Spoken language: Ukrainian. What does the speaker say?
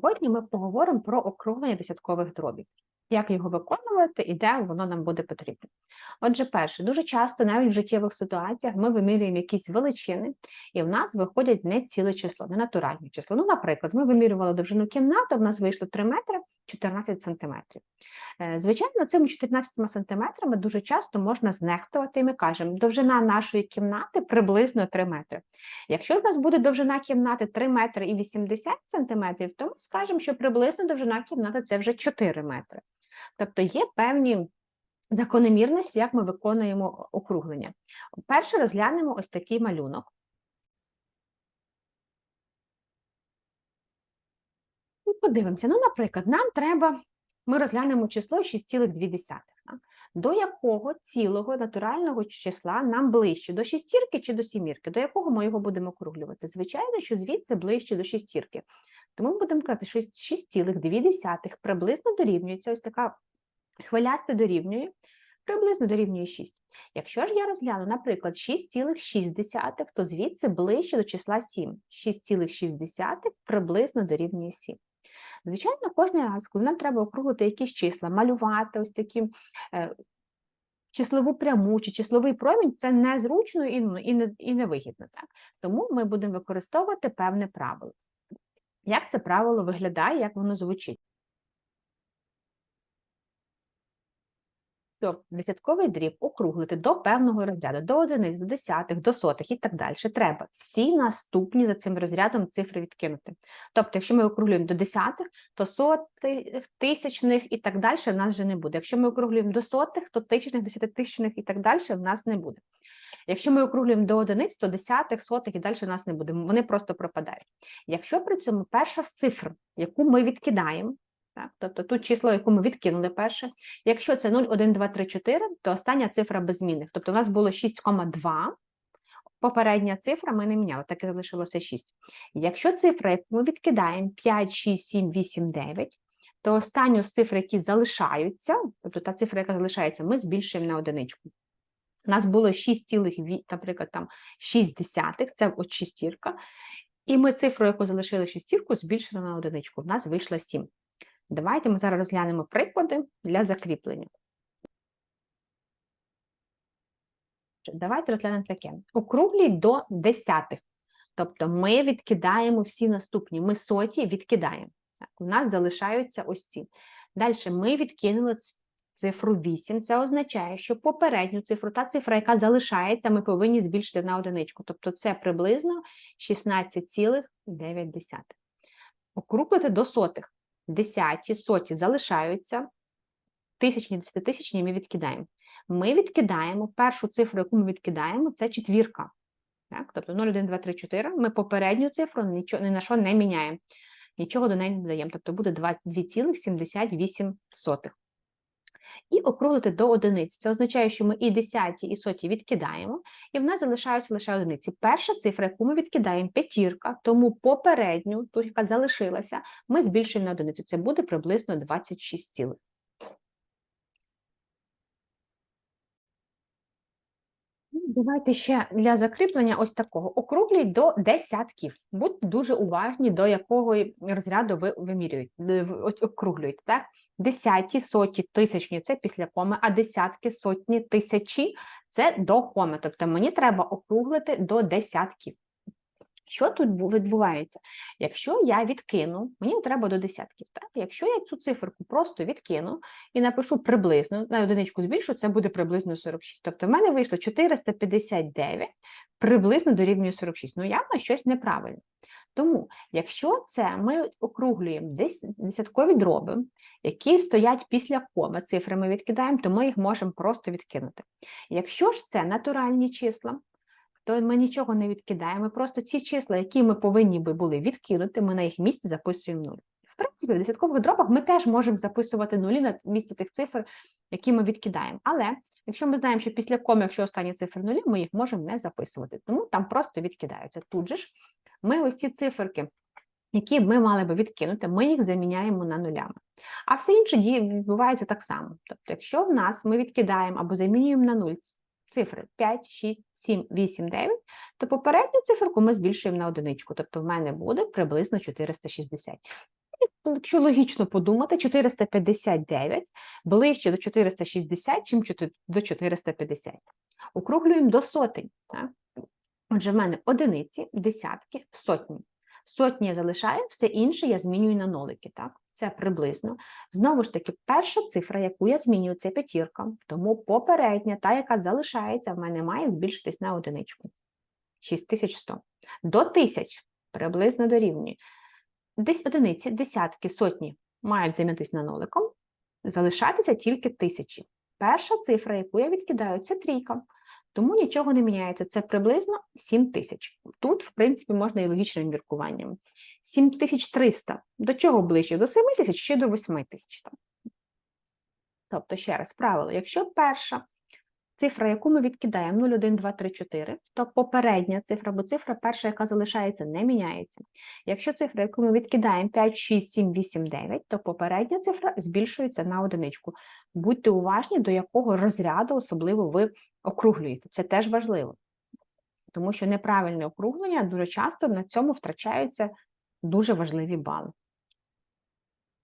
Сьогодні ми поговоримо про округлення десяткових дробів, як його виконувати і де воно нам буде потрібно. Отже, перше, дуже часто навіть в життєвих ситуаціях ми вимірюємо якісь величини, і в нас виходять не ціле число, не натуральне число. Ну, наприклад, ми вимірювали довжину кімнати, в нас вийшло 3 метри 14 сантиметрів. Е, Звичайно, цими 14 сантиметрами дуже часто можна знехтувати, і ми кажемо, довжина нашої кімнати приблизно 3 метри. Якщо в нас буде довжина кімнати 3 метри і 80 сантиметрів, то ми скажемо, що приблизно довжина кімнати це вже 4 метри. Тобто є певні закономірності, як ми виконуємо округлення. Перше розглянемо ось такий малюнок. Подивимося. Ну, наприклад, нам треба, ми розглянемо число 6,2. До якого цілого натурального числа нам ближче? До шістірки чи до сімірки? До якого ми його будемо округлювати? Звичайно, що звідси ближче до шістірки. Тому ми будемо казати, що 6,2 приблизно дорівнюється ось така хвиляста дорівнює, приблизно дорівнює 6. Якщо ж я розгляну, наприклад, 6,6, то звідси ближче до числа 7. 6,6 приблизно дорівнює 7. Звичайно, кожен раз, коли нам треба округлити якісь числа, малювати ось такі е, числову пряму чи числовий промінь, це незручно і, ну, і, не, і невигідно. Так? Тому ми будемо використовувати певне правило. Як це правило виглядає, як воно звучить? Щоб десятковий дріб округлити до певного розряду, до одиниць, до десятих, до сотих і так далі, треба всі наступні за цим розрядом цифри відкинути. Тобто, якщо ми округлюємо до десятих, то сотих, тисячних і так далі в нас вже не буде. Якщо ми округлюємо до сотих, то тисячних, десятитисячних і так далі в нас не буде. Якщо ми округлюємо до одиниць, то десятих, сотих і далі в нас не буде. Вони просто пропадають. Якщо при цьому перша з цифр, яку ми відкидаємо, так, тобто тут число, яку ми відкинули перше. Якщо це 0, 1, 2, 3, 4, то остання цифра без зміни. Тобто у нас було 6,2, попередня цифра ми не міняли, так і залишилося 6. Якщо цифра, яку ми відкидаємо 5, 6, 7, 8, 9, то останню з цифр, які залишаються, тобто та цифра, яка залишається, ми збільшуємо на одиничку. У нас було 6, наприклад, там 6 десятих, це от шістірка, і ми цифру, яку залишили шістірку, збільшили на одиничку. У нас вийшло 7. Давайте ми зараз розглянемо приклади для закріплення. Давайте розглянемо таке. Округлій до десятих. Тобто ми відкидаємо всі наступні. Ми соті відкидаємо. Так, У нас залишаються ось ці. Далі ми відкинули цифру 8. Це означає, що попередню цифру, та цифра, яка залишається, ми повинні збільшити на одиничку. Тобто це приблизно 16,9. Округлити до сотих десяті, соті залишаються, тисячні, десятитисячні ми відкидаємо. Ми відкидаємо першу цифру, яку ми відкидаємо, це четвірка. Так? Тобто 0, 1, 2, 3, 4. Ми попередню цифру нічого, ні на що не міняємо. Нічого до неї не додаємо. Тобто буде 2,78. І округлити до одиниць. Це означає, що ми і десяті, і соті відкидаємо, і в нас залишаються лише одиниці. Перша цифра, яку ми відкидаємо, п'ятірка, тому попередню, ту, яка залишилася, ми збільшуємо на одиницю. Це буде приблизно 26 цілих. Давайте ще для закріплення ось такого. Округліть до десятків. Будьте дуже уважні, до якого розряду ви вимірюєте, округлюєте. Так? Десяті, соті, тисячні це після коми, а десятки, сотні, тисячі це до коми. Тобто мені треба округлити до десятків. Що тут відбувається? Якщо я відкину, мені треба до десятків. Так? Якщо я цю циферку просто відкину і напишу приблизно, на одиничку збільшу, це буде приблизно 46. Тобто в мене вийшло 459 приблизно дорівнює 46. Ну, явно щось неправильно. Тому, якщо це ми округлюємо десь десяткові дроби, які стоять після коми, цифри ми відкидаємо, то ми їх можемо просто відкинути. Якщо ж це натуральні числа, то ми нічого не відкидаємо. Ми просто ці числа, які ми повинні би були відкинути, ми на їх місці записуємо нуль. В принципі, в десяткових дробах ми теж можемо записувати нулі на місці тих цифр, які ми відкидаємо. Але якщо ми знаємо, що після коми, якщо останні цифри нулі, ми їх можемо не записувати, тому там просто відкидаються. Тут же ж ми ось ці циферки. Які ми мали би відкинути, ми їх заміняємо на нулями. А все інше відбувається так само. Тобто, якщо в нас ми відкидаємо або замінюємо на нуль цифри 5, 6, 7, 8, 9, то попередню циферку ми збільшуємо на одиничку. Тобто в мене буде приблизно 460. Якщо логічно подумати, 459 ближче до 460, чим до 450. Округлюємо до сотень. Так? Отже, в мене одиниці, десятки, сотні. Сотні я залишаю, все інше я змінюю на нолики. Так? Це приблизно. Знову ж таки, перша цифра, яку я змінюю, це п'ятірка. Тому попередня, та, яка залишається, в мене має збільшитись на одиничку. 6100. До тисяч приблизно дорівнює. Десь одиниці, десятки, сотні мають замінитись на ноликом, залишатися тільки тисячі. Перша цифра, яку я відкидаю, це трійка. Тому нічого не міняється. Це приблизно 7 тисяч. Тут, в принципі, можна і логічним міркуванням. 7300. До чого ближче? До 7 тисяч чи до 8 тисяч? Тобто, ще раз, правило, якщо перша цифра, яку ми відкидаємо 0, 1, 2, 3, 4, то попередня цифра, бо цифра перша, яка залишається, не міняється. Якщо цифра, яку ми відкидаємо 5, 6, 7, 8, 9, то попередня цифра збільшується на одиничку. Будьте уважні, до якого розряду особливо ви округлюєте. Це теж важливо. Тому що неправильне округлення дуже часто на цьому втрачаються дуже важливі бали.